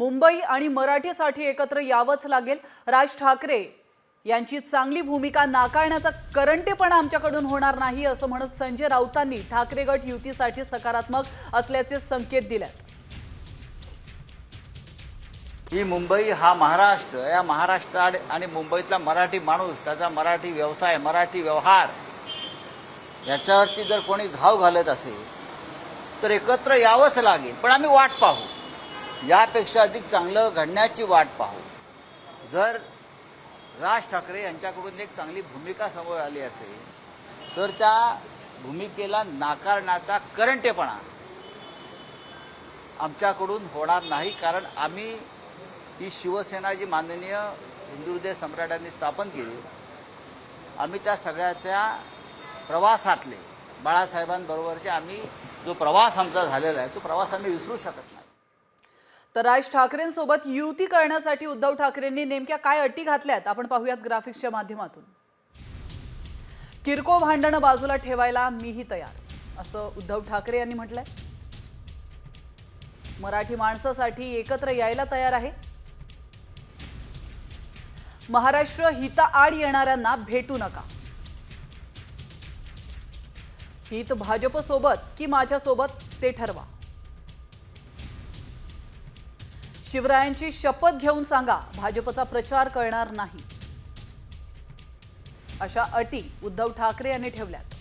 मुंबई आणि मराठीसाठी एकत्र यावंच लागेल. राज ठाकरे यांची चांगली भूमिका नाकारण्याचा करंटेपणा आमच्याकडून होणार नाही असं म्हणत संजय राऊतांनी ठाकरे गट युतीसाठी सकारात्मक असल्याचे संकेत दिलेत. ही मुंबई हा महाराष्ट्र या महाराष्ट्र आणि- आणि मुंबईतला मराठी माणूस त्याचा मराठी व्यवसाय मराठी व्यवहार याच्यावरती जर कोणी घाव घालत असेल तर एकत्र यावंच लागेल. पण आम्ही वाट पाहू. यापेक्षा अधिक चांगलं घडण्याची वाट पाहू. जर राज ठाकरे यांच्याकडून एक चांगली भूमिका समोर आली असेल तर त्या भूमिकेला नाकारण्याचा करंटेपणा आमच्याकडून होणार नाही कारण आम्ही ही शिवसेना जी माननीय हिंदू सम्राटांनी स्थापन केली आम्ही त्या सगळ्याच्या प्रवासातले बाळासाहेबांबरोबरचे आम्ही जो प्रवास आमचा झालेला आहे तो प्रवास आम्ही विसरू शकत नाही. तर राज ठाकरेंसोबत युती करण्यासाठी उद्धव ठाकरेंनी नेमक्या काय अटी घातल्यात? आपण पाहूयात ग्राफिक्सच्या माध्यमातून. किरकोळ भांडणं बाजूला ठेवायला मीही तयार असं उद्धव ठाकरे यांनी म्हटलंय. मराठी माणसासाठी एकत्र यायला तयार आहे. महाराष्ट्र हिताआड येणाऱ्यांना भेटू नका. हित भाजपसोबत की माझ्यासोबत ते ठरवा. शिवरायांची शपथ घेऊन सांगा भाजपचा प्रचार करणार नाही. अशा अटी उद्धव ठाकरे यांनी ठेवल्यात.